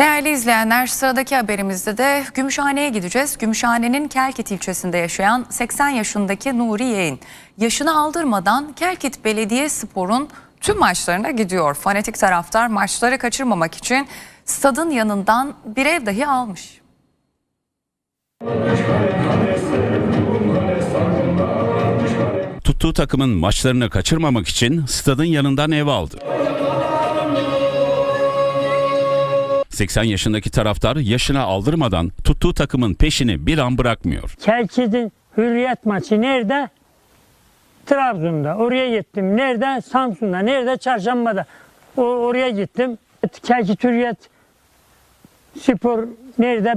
Değerli izleyenler sıradaki haberimizde de Gümüşhane'ye gideceğiz. Gümüşhane'nin Kelkit ilçesinde yaşayan 80 yaşındaki Nuri Yeğin yaşını aldırmadan Kelkit Belediye Spor'un tüm maçlarına gidiyor. Fanatik taraftar maçları kaçırmamak için stadın yanından bir ev dahi almış. Tuttuğu takımın maçlarını kaçırmamak için stadın yanından ev aldı. 80 yaşındaki taraftar yaşına aldırmadan tuttuğu takımın peşini bir an bırakmıyor. Kelkit'in hürriyet maçı nerede? Trabzon'da. Oraya gittim. Nerede? Samsun'da. Nerede? Çarşamba'da. O, oraya gittim. Kelkit hürriyet spor nerede?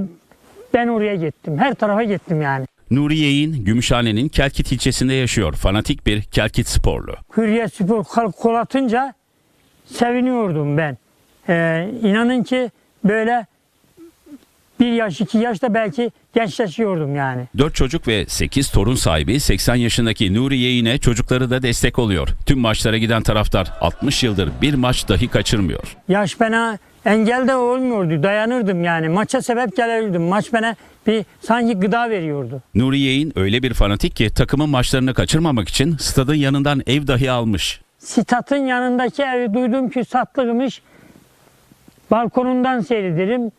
Ben oraya gittim. Her tarafa gittim yani. Nuri Yeğin, Gümüşhane'nin Kelkit ilçesinde yaşıyor. Fanatik bir Kelkit sporlu. Hürriyet spor kol atınca seviniyordum ben. Ee, inanın ki böyle bir yaş iki yaşta belki gençleşiyordum yani. 4 çocuk ve 8 torun sahibi 80 yaşındaki Nuri Yeğin'e çocukları da destek oluyor. Tüm maçlara giden taraftar 60 yıldır bir maç dahi kaçırmıyor. Yaş bana engel de olmuyordu. Dayanırdım yani. Maça sebep gelirdim. Maç bana bir sanki gıda veriyordu. Nuri Yeğin öyle bir fanatik ki takımın maçlarını kaçırmamak için stadın yanından ev dahi almış. Statın yanındaki evi duydum ki satlıymış. Balkonundan seyrederim.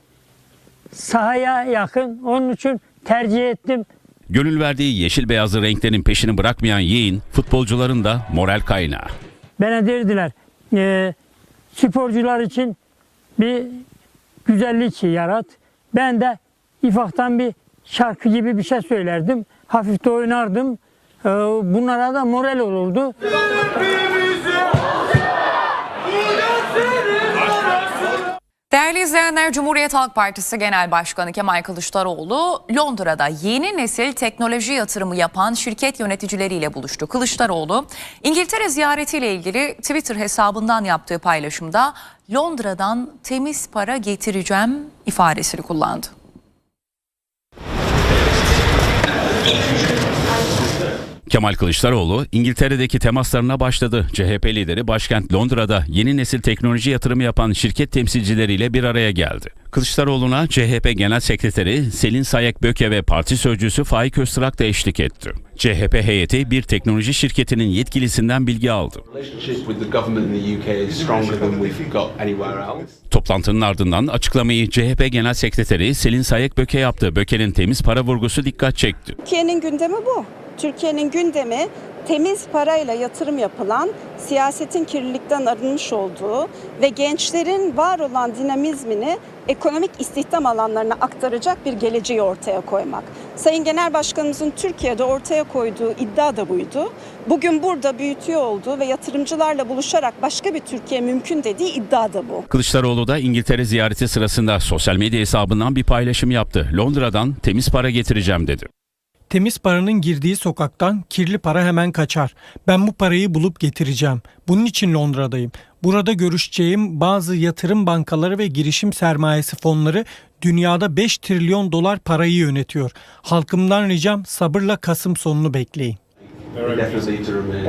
Sahaya yakın. Onun için tercih ettim. Gönül verdiği yeşil beyazlı renklerin peşini bırakmayan Yeğin futbolcuların da moral kaynağı. Bana derdiler e, sporcular için bir güzellik yarat. Ben de ifaktan bir şarkı gibi bir şey söylerdim. Hafif de oynardım. E, bunlara da moral olurdu. Değerli izleyenler Cumhuriyet Halk Partisi Genel Başkanı Kemal Kılıçdaroğlu Londra'da yeni nesil teknoloji yatırımı yapan şirket yöneticileriyle buluştu. Kılıçdaroğlu İngiltere ziyaretiyle ilgili Twitter hesabından yaptığı paylaşımda Londra'dan temiz para getireceğim ifadesini kullandı. Kemal Kılıçdaroğlu İngiltere'deki temaslarına başladı. CHP lideri başkent Londra'da yeni nesil teknoloji yatırımı yapan şirket temsilcileriyle bir araya geldi. Kılıçdaroğlu'na CHP Genel Sekreteri Selin Sayek Böke ve parti sözcüsü Faik Öztürk da eşlik etti. CHP heyeti bir teknoloji şirketinin yetkilisinden bilgi aldı. Toplantının ardından açıklamayı CHP Genel Sekreteri Selin Sayek Böke yaptı. Böke'nin temiz para vurgusu dikkat çekti. Türkiye'nin gündemi bu. Türkiye'nin gündemi temiz parayla yatırım yapılan, siyasetin kirlilikten arınmış olduğu ve gençlerin var olan dinamizmini ekonomik istihdam alanlarına aktaracak bir geleceği ortaya koymak. Sayın Genel Başkanımızın Türkiye'de ortaya koyduğu iddia da buydu. Bugün burada büyütüyor olduğu ve yatırımcılarla buluşarak başka bir Türkiye mümkün dediği iddia da bu. Kılıçdaroğlu da İngiltere ziyareti sırasında sosyal medya hesabından bir paylaşım yaptı. Londra'dan temiz para getireceğim dedi. Temiz paranın girdiği sokaktan kirli para hemen kaçar. Ben bu parayı bulup getireceğim. Bunun için Londra'dayım. Burada görüşeceğim bazı yatırım bankaları ve girişim sermayesi fonları dünyada 5 trilyon dolar parayı yönetiyor. Halkımdan ricam sabırla Kasım sonunu bekleyin. To remain.